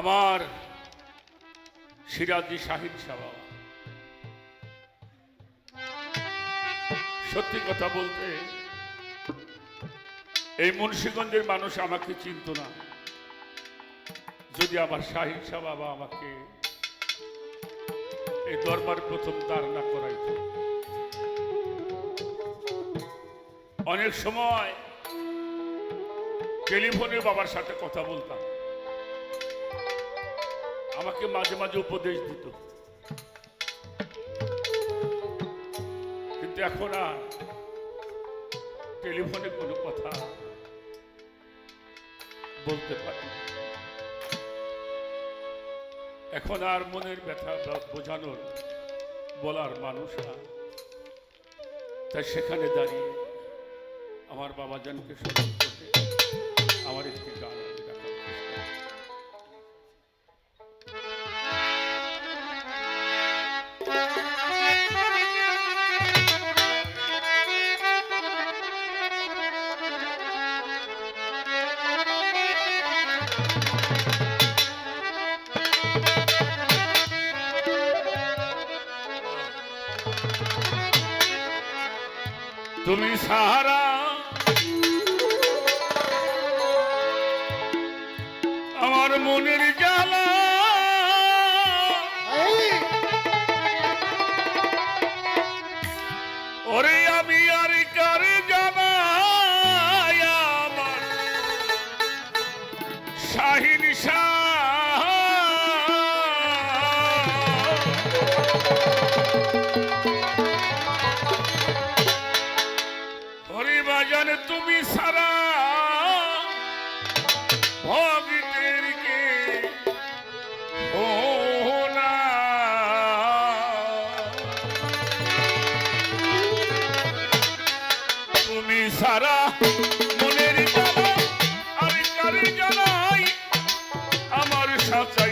আমার সিরাজি শাহিদ শাহ বাবা। সত্যি কথা বলতে, এই মুন্সীগঞ্জের মানুষ আমাকে চিনত না। যদি আমার শাহিদ শাহ বাবা আমাকে এই দরবার প্রথম ধারণা না করাইত। অনেক সময় টেলিফোনে বাবার সাথে কথা বলতাম। আমাকে মাঝে মাঝে উপদেশ দিত। কিন্তু এখন আর টেলিফোনে কোনো কথা বলতে পারি এখন আর মনের ব্যথা বোঝানোর বলার মানুষ না। তাই সেখানে দাঁড়িয়ে আমার বাবা জানকে শুনে তুমি সাহারা আমার মনের ওরে আমি আর কার জানাই আমার? শাহিন শাহ। হরিবাজান তুমি সারা chops.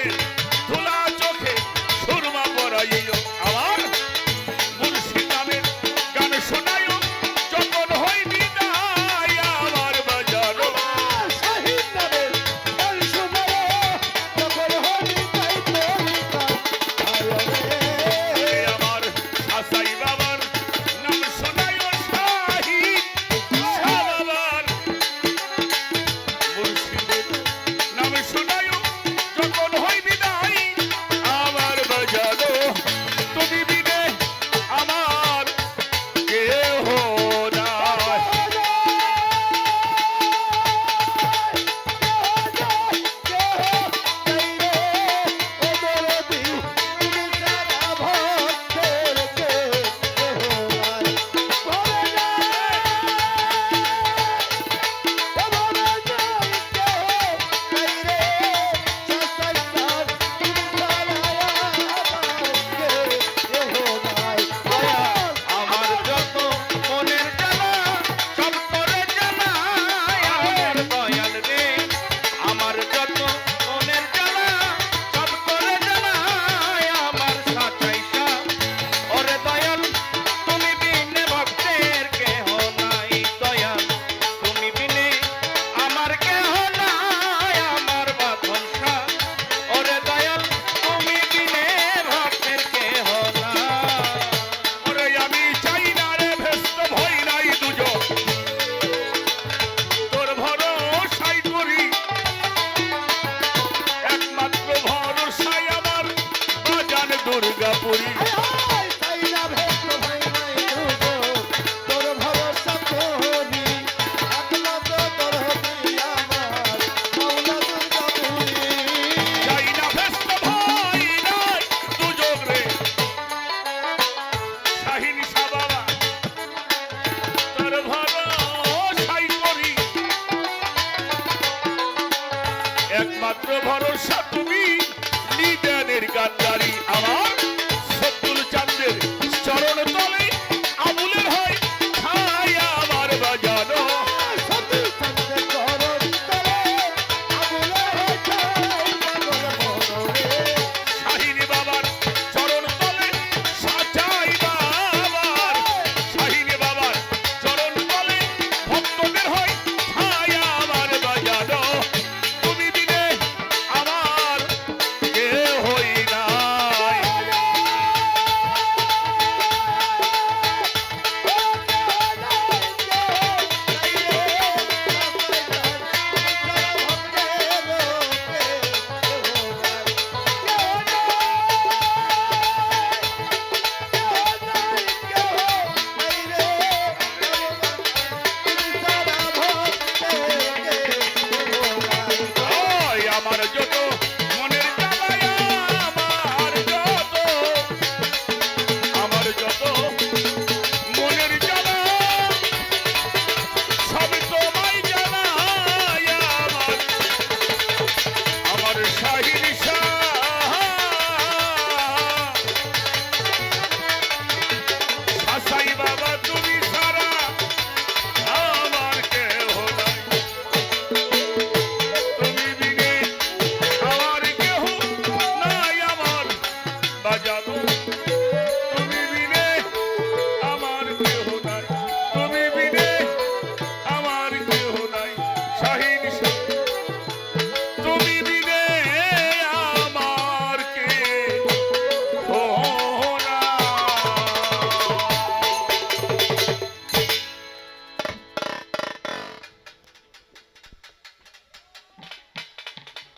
Ramírez.